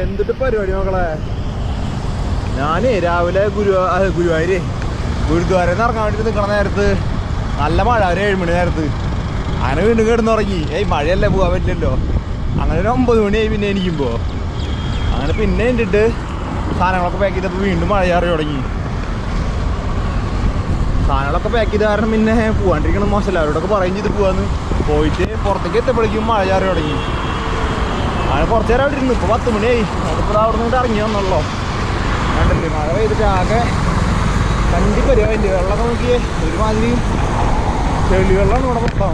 എന്തിട്ട് പരിപാടി മക്കളെ? ഞാനേ രാവിലെ ഗുരു ഗുരുവായൂര് ഗുരുദ്വാരയിൽ നിന്ന് ഇറങ്ങാൻ വേണ്ടി നിൽക്കണ നേരത്ത് നല്ല മഴ ഒരു ഏഴ് മണി നേരത്ത്. അങ്ങനെ വീണ്ടും കിടന്നുറങ്ങി. ഏയ് മഴയല്ലേ പോകാൻ പറ്റില്ലല്ലോ. അങ്ങനെ ഒരു ഒമ്പത് മണിയായി പിന്നെ എനിക്കുമ്പോൾ അങ്ങനെ പിന്നെ എന്നിട്ട് സാധനങ്ങളൊക്കെ പാക്ക് ചെയ്തപ്പോൾ വീണ്ടും മഴ തുടങ്ങി. സാധനങ്ങളൊക്കെ പാക്ക് ചെയ്ത കാരണം പിന്നെ പോവാണ്ടിരിക്കണം മോശമല്ല അവരോടൊക്കെ പറയും ചെയ്ത് പോവാന്ന്. പോയിട്ട് പുറത്തേക്ക് എത്തുമ്പോഴേക്കും മഴ തുടങ്ങി. കുറച്ച് നേരം അവിടെ ഇരുന്നു ഇപ്പോൾ പത്ത് മണിയായി അതിപ്പോൾ അവിടെ നിന്ന് ഇറങ്ങി വന്നുള്ളൂ കണ്ടില്ലേ? മഴ പെയ്തിട്ട് ആകെ കണ്ടി പരിപാടി വെള്ളം നോക്കിയേ. ഒരുമാതിരി ചെളി വെള്ളമാണ് ഇവിടെ മൊത്തം.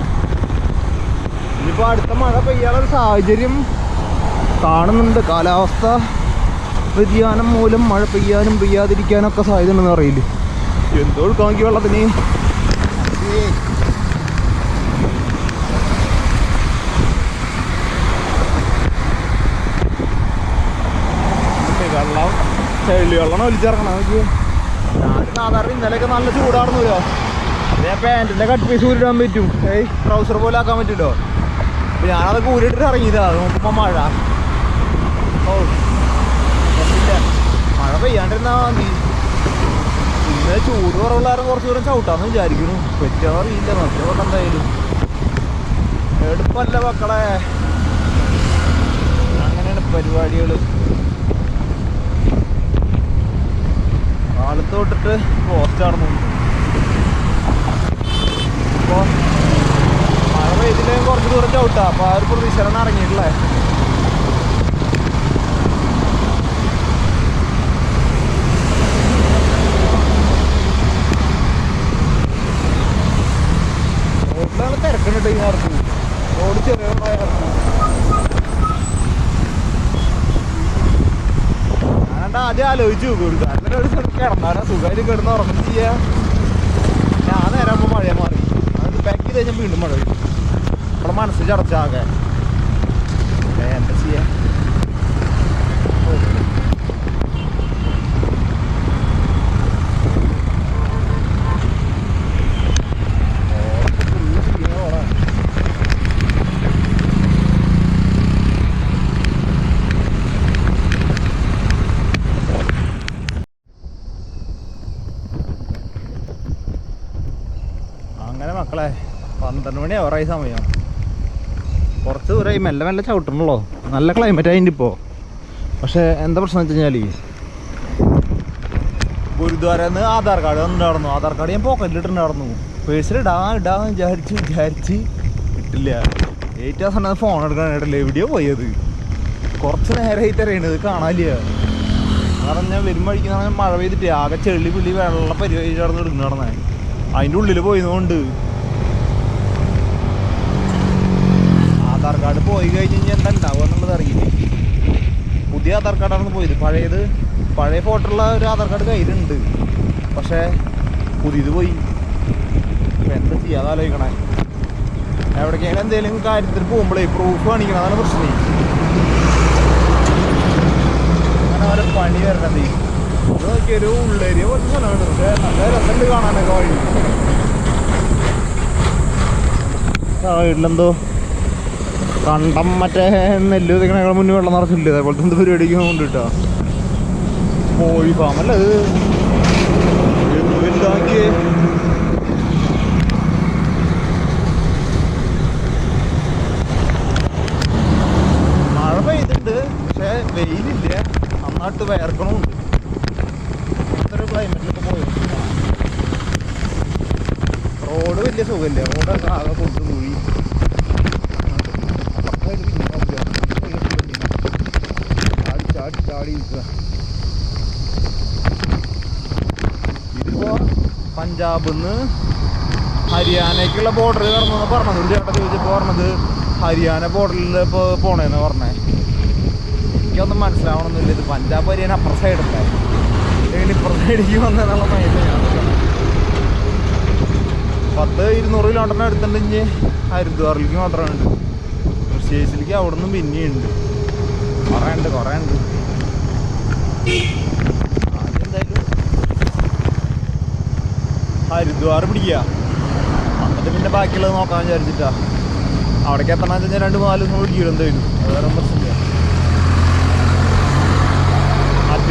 ഇനിയിപ്പോൾ അടുത്ത മഴ പെയ്യാനുള്ള സാഹചര്യം കാണുന്നുണ്ട്. കാലാവസ്ഥ വ്യതിയാനം മൂലം മഴ പെയ്യാനും പെയ്യാതിരിക്കാനും ഒക്കെ സാധ്യത ഉണ്ടെന്ന് അറിയില്ല എന്തോ നോക്കി വെള്ളത്തിന് ഏയ്. ഉണ്ട് വെള്ളം ചെളി വെള്ളം ഒലിച്ചിറങ്ങണം നോക്കി ഞാൻ സാധാരണ ഇന്നലെയൊക്കെ നല്ല ചൂടാണെന്നല്ലോ. ഞാൻ പാന്റിന്റെ കട്ട് പീസ് ഊരിടാൻ പറ്റും. ഏയ് ട്രൗസർ പോലെ ആക്കാൻ പറ്റുമല്ലോ അപ്പൊ ഞാനതൊക്കെ ഊരിട്ടിട്ട് ഇറങ്ങിയതാ. നോക്കുമ്പോൾ മഴ. ഓ. മഴ പെയ്യാണ്ടിരുന്നാ മതി. ഇന്നലെ ചൂട് കുറവുള്ളാരും കുറച്ച് ദൂരം ചവിട്ടാന്ന് വിചാരിക്കുന്നു. പറ്റാ അറിയില്ല. നഷ്ടപ്പെട്ട എന്തായാലും. എടുപ്പല്ല മക്കളെ? അങ്ങനെയാണ് പരിപാടികൾ തൊട്ടിട്ട് പോസ്റ്റ് ആടുന്നു അപ്പോൾ മഴ പെയ്തില്ലെങ്കിൽ കുറച്ച് ദൂരം ചവിട്ടാ അപ്പോൾ ആ ഒരു പ്രതീക്ഷയിലാണ് ഇറങ്ങിയിട്ടില്ലേ റോഡിലാണ് തിരക്കുന്നുണ്ട് ഈ നേരത്ത് റോഡ് ചെറിയ ആദ്യം ആലോചിച്ചു ഗുരുദാരന്റെ ഒരു സ്ഥലത്ത് കിടന്നാലും സുഖമായിട്ട് കിടന്ന് ഉറങ്ങും ചെയ്യാ. ഞാൻ നേരം ആകുമ്പോൾ മഴ മാറി. അത് പാക്ക് ചെയ്ത് കഴിഞ്ഞാൽ വീണ്ടും മഴ പെയ്യും. നമ്മുടെ മനസ്സിൽ ചടച്ചാകെ. എന്താ ചെയ്യാ ഓ. ഓ, full screen ആ റോഡാ. അങ്ങനെ മക്കളെ പന്ത്രണ്ട് മണി അവറായി സമയം. കുറച്ച് ദൂരമായി മെല്ലെ മെല്ലെ ചവിട്ടണല്ലോ നല്ല ക്ലൈമറ്റ് ആയിട്ട് ഇപ്പോൾ പക്ഷേ എന്താ പ്രശ്നം വെച്ച് കഴിഞ്ഞാൽ ഗുരുദ്വാരന്ന് ആധാർ കാർഡ് വന്നിട്ടുണ്ടായിരുന്നു. ആധാർ കാർഡ് ഞാൻ പോക്കറ്റിലിട്ടുണ്ടായിരുന്നു പേഴ്സിൽ ഇടാ ഇടാന്ന് വിചാരിച്ച് വിചാരിച്ച് ഇട്ടില്ല. ഏറ്റവും സമയത്ത് ഫോൺ എടുക്കാനായിട്ടില്ല എവിടെയോ പോയത്. കുറച്ച് നേരമായി തരേണ്ടത് കാണാനില്ല. കാരണം ഞാൻ വരുമ്പോഴേക്കും മഴ പെയ്തിട്ട് ആകെ ചെളി പുള്ളി വെള്ള പരിപാടി നടന്ന് എടുക്കുന്ന നടന്നേ. അതിന്റെ ഉള്ളിൽ പോയതുകൊണ്ട് ആധാർ കാർഡ് പോയി കഴിഞ്ഞ് കഴിഞ്ഞാൽ എന്താ ഉണ്ടാവുക എന്നുള്ളത് അറിയില്ല. പുതിയ ആധാർ കാർഡാണ് പോയത്. പഴയത് പഴയ ഫോട്ടോ ഉള്ള ഒരു ആധാർ കാർഡ് കയ്യിലുണ്ട്. പക്ഷേ പുതിയത് പോയി. ഇപ്പം എന്താ ചെയ്യാതെ ആലോചിക്കണേ. എവിടേക്കെങ്കിലും എന്തെങ്കിലും കാര്യത്തിൽ പോകുമ്പോഴേ പ്രൂഫ് കാണിക്കണം. അതാണ് പ്രശ്നം. അങ്ങനെ ഓരോ പണി വരണത്. ഇത് നോക്കി ഒരു ഉള്ളേരിയ കുറച്ച് സ്ഥലമാണ്. പക്ഷേ നല്ല രസമുണ്ട് കാണാനൊക്കെ വഴി വീട്ടിലെന്തോ കണ്ടം മറ്റേ നെല്ല് വിതക്കണേക്കാൾ മുന്നേ വെള്ളം നിറച്ചില്ല അതേപോലത്തെ എന്ത് പരിപാടിക്ക് കൊണ്ട് കിട്ടാ. കോഴി ഫാം അല്ല മഴ പെയ്തിട്ടുണ്ട് പക്ഷെ വെയിലില്ല. നന്നായിട്ട് പോയി. റോഡ് വലിയ സുഖമില്ല. റോഡൊക്കെ ആകെ കൊണ്ട് കുഴി അപ്പുറത്തായിട്ട് പിന്നെ നോക്കുക. ചാടി ചാടി നിൽക്കുക. ഇതിപ്പോ പഞ്ചാബിൽ നിന്ന് ഹരിയാനയ്ക്കുള്ള ബോർഡർ കടന്നു പറഞ്ഞത്? ചേട്ടൻ ചോദിച്ചപ്പോൾ പറഞ്ഞത് ഹരിയാന ബോർഡറിൽ പോണേന്ന് പറഞ്ഞേ. എനിക്കൊന്നും മനസ്സിലാവണമെന്നില്ല ഇത് പഞ്ചാബ് ഹരിയാന അപ്പുറ സൈഡല്ലേ എങ്ങനെ ഇപ്പുറ സൈഡിലേക്ക് വന്നതെന്നുള്ള മൈൻഡ് ഞാൻ. പത്ത് ഇരുന്നൂറ് കിലോമീറ്ററിന് അടുത്തുണ്ടെങ്കിൽ ഹരിദ്വാറിലേക്ക് മാത്രമേ ഉണ്ട്. ഋഷിയേശിലേക്ക് അവിടെ നിന്നും പിന്നെയുണ്ട് കുറേ ഉണ്ട് കുറേ ഉണ്ട്. ഹരിദ്വാർ പിടിക്കുക എന്നിട്ട് പിന്നെ ബാക്കിയുള്ളത് നോക്കാൻ വിചാരിച്ചിട്ടാ അവിടേക്ക് എത്തണമെന്ന് വെച്ചാൽ രണ്ട് നാല് ദിവസം പിടിക്കും എന്തായാലും വേറെ പ്രശ്നമില്ല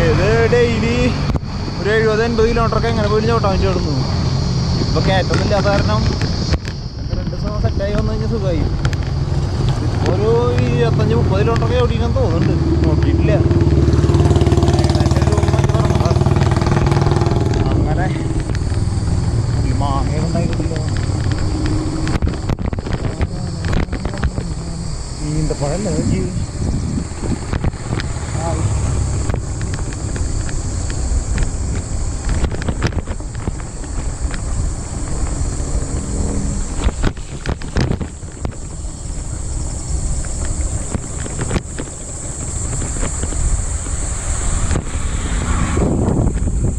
ഇത് ഡെയിലി ഒരു എഴുപത് എൺപത് കിലോമീറ്ററൊക്കെ എങ്ങനെ പോയി ചോട്ടാൻ വേണ്ടി ഓടുന്നു ഇപ്പൊ കയറ്റൊന്നും കാരണം രണ്ട് ദിവസം സെറ്റായി വന്നു കഴിഞ്ഞാൽ സുഖമായി ഇപ്പൊ ഒരു ഇരുപത്തഞ്ച് മുപ്പത് കിലോമീറ്ററൊക്കെ ഓടിക്കാൻ തോന്നുന്നുണ്ട് നോക്കിയിട്ടില്ല ഏകദേശം ഒരു മണിക്കൂർ പറഞ്ഞതാ. അങ്ങനെ മാങ്ങ ഉണ്ടായിട്ടില്ല ഈന്തപ്പഴല്ലേ നോക്കി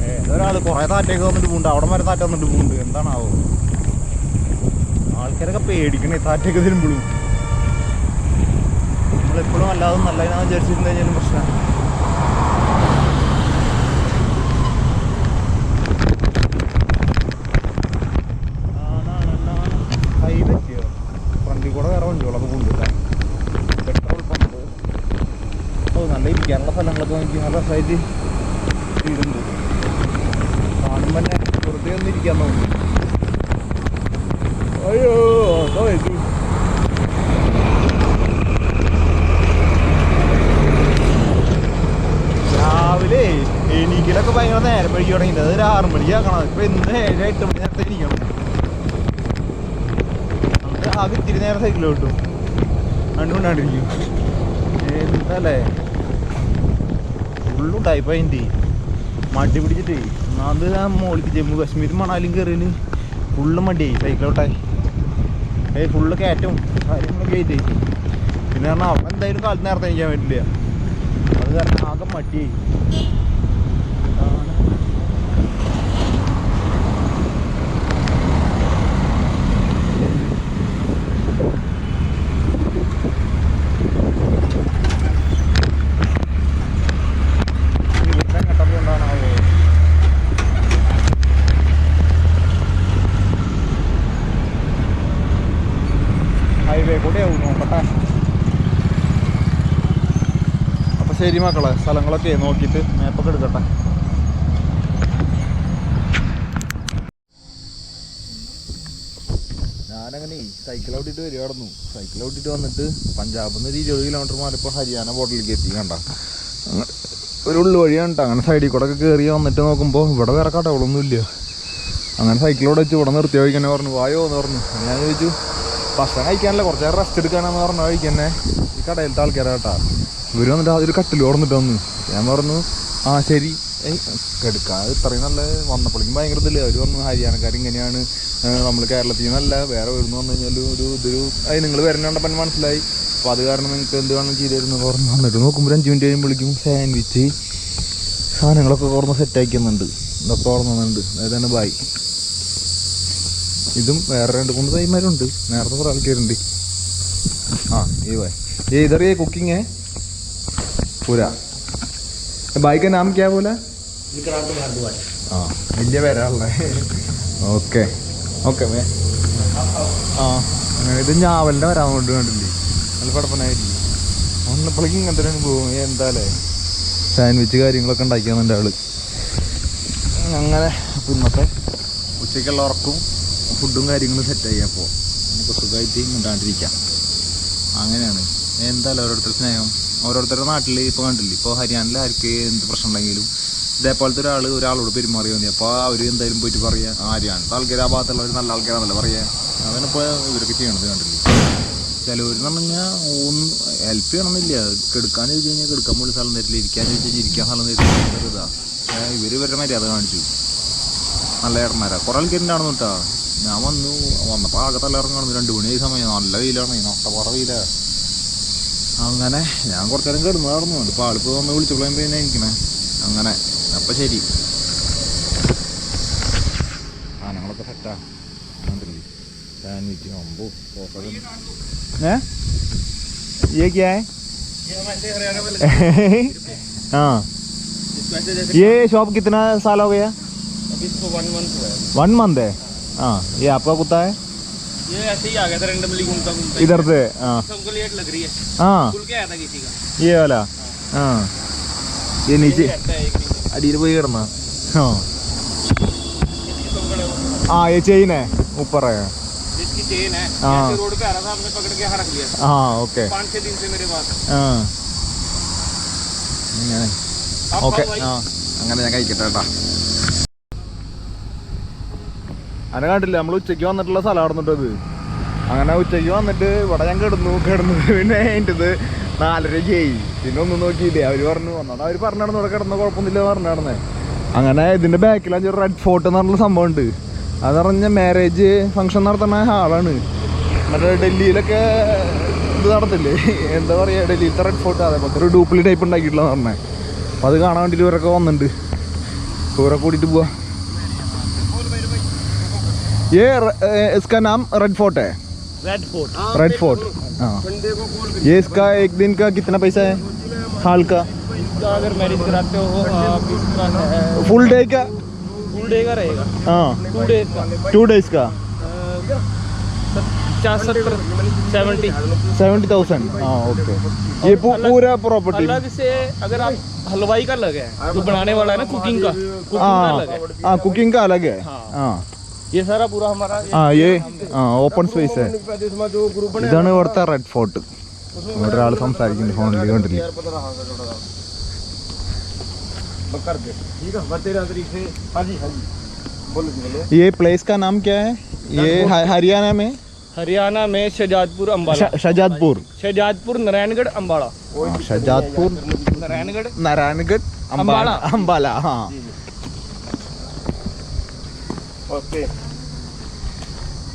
ഏതൊരാൾ കുറെ വന്നിട്ട് പോകുന്നുണ്ട് അവിടെ വരെ താറ്റ വന്നിട്ട് പോകുന്നുണ്ട് എന്താണാവോ? ആൾക്കാരൊക്കെ പേടിക്കണേ താറ്റൊക്കെ തരുമ്പോഴും നമ്മളെപ്പോഴും അല്ലാതെ നല്ലതിനാന്ന് വിചാരിച്ചിരുന്നു കഴിഞ്ഞാലും പ്രശ്നമാണ് നല്ല ഇരിക്കാനുള്ള സ്ഥലങ്ങളൊക്കെ നോക്കി നല്ല ഇരിക്കാൻ തോന്നുന്നു അയ്യോ അതോ ഇത് രാവിലെ എണീക്കലൊക്കെ ഭയങ്കര നേരം വൈകി തുടങ്ങിയിട്ട് അത് ഒരു ആറ് മണിക്കാക്കണം ഇപ്പൊ ഇന്ന് ഏഴ് എട്ട് മണി നേരത്തെ എണീക്കണം. നമുക്ക് ആകെ ഇത്തിരി നേരം സൈക്കിൾ കിട്ടും. കണ്ടുകൊണ്ടാണ്ടിരിക്കും എന്തല്ലേ? ഫുള്ളും ടൈപ്പ് അതിന്റെ മടി പിടിച്ചിട്ട്. ഒന്നാമത് ആ മോളിക്ക് ജമ്മു കാശ്മീർ മണാലിയും കയറിയതിന് ഫുള്ള് മടിയായി സൈക്കിളോട്ടായി ഏയ് ഫുള്ള് കയറ്റവും കാര്യങ്ങളൊക്കെ ആയിട്ട്. പിന്നെ പറഞ്ഞാൽ അവിടെ എന്തായാലും കാലത്ത് നേരത്തെ എനിക്കാൻ പറ്റില്ല. അത് കാരണം ആകെ മടിയായി. ശരി മക്കളെ? സ്ഥലങ്ങളൊക്കെ നോക്കിയിട്ട് മാപ്പൊക്കെ എടുക്കട്ടെ. ഞാനങ്ങനെ സൈക്കിൾ ഓട്ടിട്ട് വരികയായിരുന്നു സൈക്കിൾ ഓട്ടിട്ട് വന്നിട്ട് പഞ്ചാബിൽ നിന്ന് ഒരു ഇരുപത് കിലോമീറ്റർ മാറിപ്പോൾ ഹരിയാന ബോർഡറിലേക്ക് എത്തി കണ്ട. ഒരു ഉള്ളു വഴിയാണ് കേട്ടോ അങ്ങനെ സൈഡിൽ കൂടെ ഒക്കെ കയറി വന്നിട്ട് നോക്കുമ്പോൾ ഇവിടെ വേറെ കടകളൊന്നും ഇല്ല. അങ്ങനെ സൈക്കിളോടെ വെച്ച് ഇവിടെ നിർത്തി കഴിക്കാനേ പറഞ്ഞു വായോ എന്ന് പറഞ്ഞു. ഞാൻ ചോദിച്ചു ഭക്ഷണം കഴിക്കാനല്ല? കുറച്ച് നേരം റെസ്റ്റ് എടുക്കാനാന്ന് പറഞ്ഞു. കഴിക്കന്നെ ഈ കടയിലത്തെ ആൾക്കാരാണ് കേട്ടാ. ഇവർ വന്നിട്ട് അതൊരു കട്ടിൽ ഓർന്നിട്ട് വന്നു. ഞാൻ പറഞ്ഞു ആ ശരി. കെടുക്കാൻ ഇത്രയും നല്ല വന്നപ്പോഴേക്കും ഭയങ്കര ഇതില്ലേ അവർ വന്നു ഹരിയാനക്കാർ ഇങ്ങനെയാണ്. നമ്മൾ കേരളത്തിൽ നിന്നല്ല. വേറെ വരുന്നു വന്നു കഴിഞ്ഞാൽ ഒരു ഇതൊരു അത് നിങ്ങൾ വരണണ്ടപ്പം മനസ്സിലായി. അപ്പോൾ അത് കാരണം നിങ്ങൾക്ക് എന്ത് വേണം ചെയ്തായിരുന്നു പറഞ്ഞു. വന്നിട്ട് നോക്കുമ്പോൾ അഞ്ച് മിനിറ്റ് കഴിയുമ്പോഴേക്കും സാൻഡ്വിച്ച് സാധനങ്ങളൊക്കെ ഓർമ്മ സെറ്റാക്കുന്നുണ്ട് ഇതൊക്കെ ഓർമ്മന്നുണ്ട് അതാണ് ബായ് ഇതും വേറെ രണ്ട് മൂന്ന് തൈമാരുണ്ട് നേരത്തെ കുറേ ആൾക്കാരുണ്ട്. ആ ഈ ബായ് ഏതറിയ കുക്കിങ്ങേ पूरा भाई का नाम क्या बोला विक्रांत भारद्वाज हाँ വലിയ പേരാണല്ലേ ഓക്കെ ഓക്കെ മേ ആ അങ്ങനെ ഇത് ഞാവലിൻ്റെ വരാൻ കൊണ്ട് കണ്ടില്ലേ നല്ല പടപ്പനായില്ലേ വന്നപ്പോഴേക്കും ഇങ്ങനത്തെ ഒരു അനുഭവം എന്താല്ലേ സാൻഡ്വിച്ച് കാര്യങ്ങളൊക്കെ ഉണ്ടാക്കിയാന്നുണ്ട് ആള് അങ്ങനെ അപ്പോൾ ഇന്നത്തെ ഉച്ചയ്ക്കുള്ള ഉറക്കും ഫുഡും കാര്യങ്ങളും സെറ്റായി അപ്പോൾ നമുക്ക് സുഖമായിട്ട് മിണ്ടാണ്ടിരിക്കാം അങ്ങനെയാണ് എന്തായാലും ഓരോരുത്തർ സ്നേഹം ഓരോരുത്തരുടെ നാട്ടിൽ ഇപ്പോൾ കണ്ടില്ല? ഇപ്പോൾ ഹരിയാനയിൽ ആർക്ക് എന്ത് പ്രശ്നം ഉണ്ടെങ്കിലും ഇതേപോലത്തെ ഒരാൾ ഒരാളോട് പെരുമാറി മതി. അപ്പോൾ അവർ എന്തായാലും പോയിട്ട് പറയുക ഹരിയാനത്തെ ആൾക്കാർ ആ ഭാഗത്തുള്ളവർ നല്ല ആൾക്കാരാണല്ലോ പറയുക അതാണ് ഇപ്പോൾ ഇവരൊക്കെ ചെയ്യണത് കണ്ടില്ലേ? ചിലവരെന്ന് പറഞ്ഞു കഴിഞ്ഞാൽ ഒന്ന് ഹെൽപ്പ് ചെയ്യണമെന്നില്ല കെടുക്കാൻ ചോദിച്ചു കഴിഞ്ഞാൽ കെടുക്കാൻ പോലും സ്ഥലം തരില്ല. ഇരിക്കാൻ ചോദിച്ചാൽ ഇരിക്കാൻ സ്ഥലം തരില്ല. ഇതാ. ഇവർ ഇവരുടെ മര്യാദ കാണിച്ചു. നല്ല ഏട്ടന്മാരാ. കുറേ ആൾക്കാരുണ്ടാണെന്ന് കേട്ടോ. ഞാൻ വന്നു. വന്നപ്പോൾ ആകെ തലയിറങ്ങാണ് രണ്ട് മണി സമയം. നല്ല വെയിലാണ്. നട്ടപ്പുറ വെയിലാ. അങ്ങനെ ഞാൻ കുറച്ച് നേരം കിടന്നായിരുന്നു ഇപ്പോൾ ആളിപ്പോൾ വന്ന് വിളിച്ചപ്പോഴും പിന്നെ എനിക്കണേ അങ്ങനെ അപ്പം ശരി സാധനങ്ങളൊക്കെ സെറ്റാ കണ്ടില്ലേ സാൻഡ്വിച്ച് അമ്പോ പോക്കത് ഏ ये क्या है ये हमारे हरियाणा वाले हाँ इसको ऐसे जैसे ये शॉप कितना साल हो गया अभी इसको वन मंथ हुआ है वन मंथ है हाँ ये आपका कुत्ता है ये ऐसे ही आ गया था रेंडमली घूमता घूमता इधर से हाँ हमको लेट लग रही है हाँ खुल के आया था किसी का ये वाला हाँ ജനിച്ച് रहता है एक नीचे അടിയിൽ പോയി കിടന്ന ആ इसकी पकड़ है। ആ ये ചെയിൻ है ऊपर है जिसकी चेन है हाँ। जैसे रोड पे आ रहा था हमने पकड़ के यहाँ रख लिया ആ ഓക്കെ पाँच छह दिन से मेरे पास ആ അങ്ങനെ आप ഓക്കെ खाओ भाई। ആ അങ്ങനെ ഞാൻ കഴിക്കട്ടെ കേട്ടാ അങ്ങനെ കണ്ടില്ല. നമ്മൾ ഉച്ചയ്ക്ക് വന്നിട്ടുള്ള സ്ഥലം നടന്നിട്ടത് അങ്ങനെ ഉച്ചയ്ക്ക് വന്നിട്ട് ഇവിടെ ഞാൻ കിടന്നു. കിടന്നു പിന്നെ നാലര നാലരയ്ക്കായി. പിന്നെ ഒന്നും നോക്കിയില്ലേ? അവർ പറഞ്ഞു വന്നാണ് അവർ പറഞ്ഞു നടന്നു ഇവിടെ കിടന്ന കുഴപ്പമൊന്നുമില്ല പറഞ്ഞു നടന്നേ അങ്ങനെ ഇതിന്റെ ബാക്കിൽ അഞ്ച് റെഡ് ഫോർട്ട് എന്ന് പറഞ്ഞ സംഭവം ഉണ്ട് അത് പറഞ്ഞ മാരേജ് ഫംഗ്ഷൻ നടത്തുന്ന ഹാളാണ് മറ്റേ ഡൽഹിയിലൊക്കെ ഇത് നടത്തില്ലേ? എന്താ പറയുക ഡൽഹിയിലത്തെ റെഡ് ഫോർട്ട് അതേപോലത്തെ ഒരു ഡ്യൂപ്ലി ടൈപ്പ് ഉണ്ടാക്കിയിട്ടുള്ള പറഞ്ഞേ. അപ്പോൾ അത് കാണാൻ വേണ്ടിയിട്ട് ഇവരൊക്കെ വന്നിട്ടുണ്ട്. ഇവരെ കൂട്ടിയിട്ട് പോവാ. ये र- ए, इसका नाम रेड फोर्ट है। रेड फोर्ट रेड फोर्ट हाँ। ये इसका एक दिन का कितना पैसा है? हाल का। अगर मैरिज कराते हो है। फुल डे का? फुल डे का रहेगा। हाँ। टू डेज़ का। टू डेज़ का? पचास सत्तर सेवेंटी सेवेंटी थाउज़ेंड। हाँ ओके। ये पूरा प्रॉपर्टी अलग से अगर आप हलवाई का अलग है जो बनाने वाला है ना कुकिंग का। कुकिंग का हाँ। अलग है। हाँ कुकिंग का अलग है। हाँ। हाँ ये सारा पूरा हमारा ആ ഏ ആ ഓപ്പൺ സ്പേസ് ഇതാണ് ഇവിടുത്തെ റെഡ് ഫോർട്ട് ഒരാൾ സംസാരിക്കുന്നു ഫോണിൽ കണ്ടില്ലേ ये प्लेस का नाम क्या है ये ह- हरियाणा में हरियाणा में शहजादपुर अम्बाला श- शाहजादपुर शहजादपुर नारायणगढ़ अम्बाड़ा हाँ, शाहजादपुर नारायणगढ़ नारायणगढ़ अम्बाला अम्बाला हाँ ओके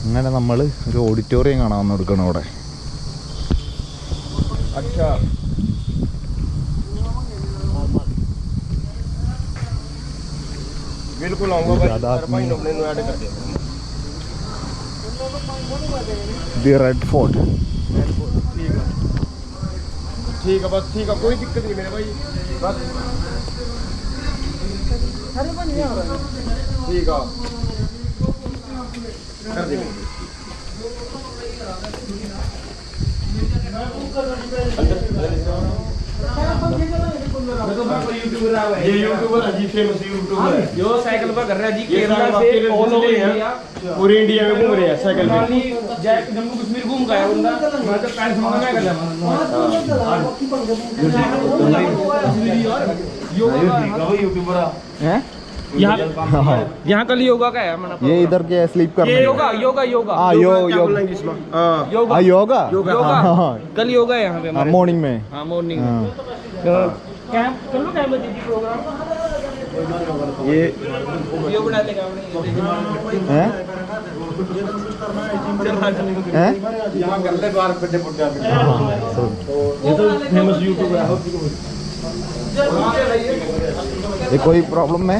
അങ്ങനെ നമ്മൾ ഒരു ഓഡിറ്റോറിയം കാണാൻ വന്ന് കൊടുക്കണം അവിടെ अच्छा बिल्कुल आऊंगा भाई ज़्यादा हर महीने अपने को ऐड कर दे ദി റെഡ് ഫോർട്ട് ठीक है बस ठीक है कोई दिक्कत नहीं मेरे भाई बस ठीक है कर दे ये यूट्यूबर अजीब फ़ेमस यूट्यूबर है जो साइकिल पर कर रहा है जी केरला से ऑल ओवर इंडिया पूरे इंडिया में घूम रहे हैं साइकिल पे। जम्मू कश्मीर घूम गया बंदा। मैं तो पैर सुना मैं कर यूट्यूबर हैं। यहाँ हाँ। यहाँ हाँ। यहाँ कल योगा का है ये इधर के स्लीप कर योगा योगा हाँ, योगा। आ, यो हाँ, योगा। योगा। योगा? कल योगा है यहाँ पे मॉर्निंग में। मॉर्निंग तो ये हैं। हैं? ये तो फ़ेमस यूट्यूबर है कोई। प्रॉब्लम है?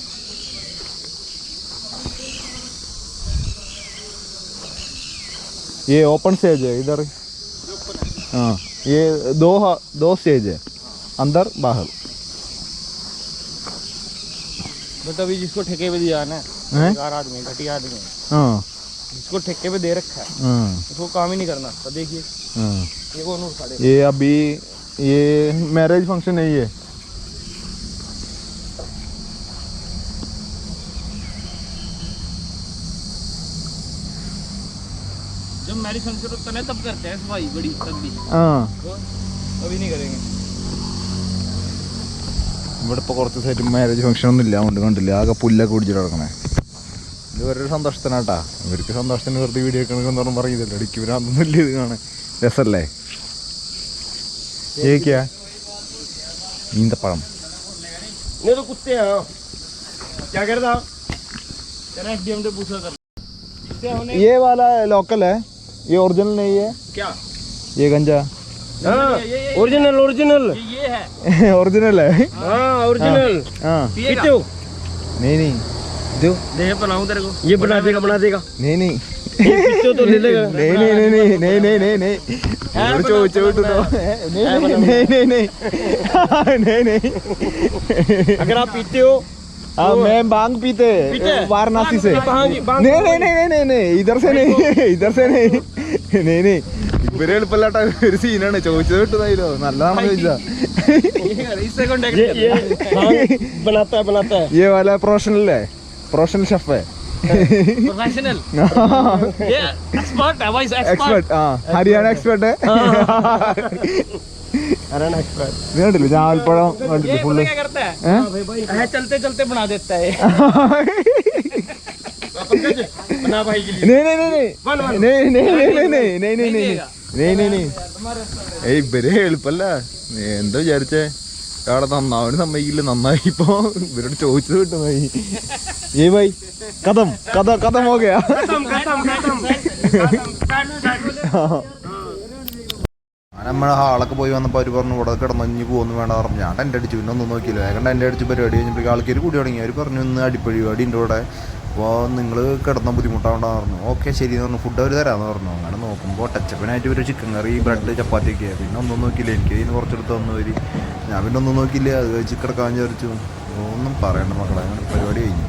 ये ओपन स्टेज है इधर। हाँ ये दो दो स्टेज है अंदर बाहर। मतलब अभी जिसको ठेके पे दिया है? ना चार आदमी घटिया आदमी हाँ। जिसको ठेके पे दे रखा है हाँ। उसको काम ही नहीं करना तो देखिए। हाँ। ये कौन ये अभी ये मैरिज फ़ंक्शन है ये। जब मैरिज फंक्शन होता है तब करते हैं सफाई बड़ी तब भी हाँ तो अभी नहीं करेंगे ഇവിടെ ഇപ്പോൾ കുറച്ച് സൈറ്റ് മാരേജ് ഫംഗ്ഷൻ ഒന്നും ഇല്ല അതുകൊണ്ട് കണ്ടില്ല ആകെ പുല്ലൊക്കെ പിടിച്ചിട്ട് കിടക്കണേ ഇത് വേറൊരു സന്തോഷത്തിനാട്ടാ ഇവർക്ക് സന്തോഷത്തിന് വെറുതെ വീഡിയോ എടുക്കണമെന്ന് പറഞ്ഞ് പറയുന്നില്ല ഇടയ്ക്ക് ഇവരതൊന്നും ഇല്ല ഇത് കാണാൻ രസമല്ലേ ഏക്കാ ഈന്തപ്പഴം नहीं तो कुत्ते हैं हाँ। क्या कह रहा था तेरा एसडीएम से पूछा कर इससे होने ये वाला लोकल है ये ओरिजिनल नहीं है। क्या? ये गंजा ओरिजिनल ओरिजिनल ये है। ओरिजिनल है। हाँ ओरिजिनल हाँ, हाँ। नहीं नहीं। दो। दे बनाऊँ तो तेरे को। ये बना देगा बना देगा। नहीं नहीं। तो ले लेगा। नहीं नहीं नहीं नहीं नहीं नहीं नहीं नहीं। नहीं नहीं नहीं। नहीं नहीं। अगर आप पीते हो आ, मैं भांग पीते वाराणसी से नहीं नहीं नहीं नहीं नहीं इधर से नहीं इधर से नहीं नहीं नहीं ഇവരെ എളുപ്പമല്ലാട്ട ഒരു സീനാണ്. ചോദിച്ചത് കിട്ടുന്നതിലോ നല്ലതാണോ ചോദിച്ചാ ഏ വല പ്രൊഫഷണലല്ലേ? Professional chef. Expert Haryana expert കണ്ടില്ലേ എളുപ്പല്ല എന്താ വിചാരിച്ചേ അവിടെ നന്നാവന് സമ്മതിക്കില്ല നന്നായി ഇപ്പോ ഇവരോട് ചോദിച്ചത് കിട്ടുന്നായി ഏ ബൈ കഥം കഥ കഥം ഓക്കെയാ നമ്മൾ ഹാളൊക്കെ പോയി വന്നപ്പോൾ അവർ പറഞ്ഞു ഇവിടെ കിടന്നൊഞ്ഞ് പോകുന്നു വേണം പറഞ്ഞു. ഞാൻ എന്റെ അടിച്ച്. പിന്നെ ഒന്നും നോക്കിയില്ല. ഏകണ്ട എന്റെ അടിച്ച് പരിപാടി കഴിഞ്ഞപ്പോഴേക്കും ആൾക്കാർ കൂടി തുടങ്ങി. അവർ പറഞ്ഞു ഇന്ന് അടിപ്പഴി പരിപാടി ഉണ്ട് അപ്പോൾ നിങ്ങൾ കിടന്ന ബുദ്ധിമുട്ടാവണ്ടെന്ന് പറഞ്ഞു. ഓക്കെ ശരി എന്ന് പറഞ്ഞു. ഫുഡ് അവർ തരാമെന്ന് പറഞ്ഞു. അങ്ങനെ നോക്കുമ്പോൾ ടച്ചപ്പിനായിട്ട് ഒരു ചിക്കൻ കറി ബ്രെഡ് ചപ്പാത്തി ഒക്കെ പിന്നെ ഒന്നും നോക്കിയില്ല. എനിക്ക് ഇതിന് കുറച്ചെടുത്ത് വന്നു വരി ഞാൻ പിന്നെ ഒന്നും നോക്കിയില്ല. അത് കഴിച്ച് കിടക്കാൻ വിചാരിച്ചു. ഒന്നും പറയണ്ട മക്കളെ. അങ്ങനെ പരിപാടി കഴിഞ്ഞു.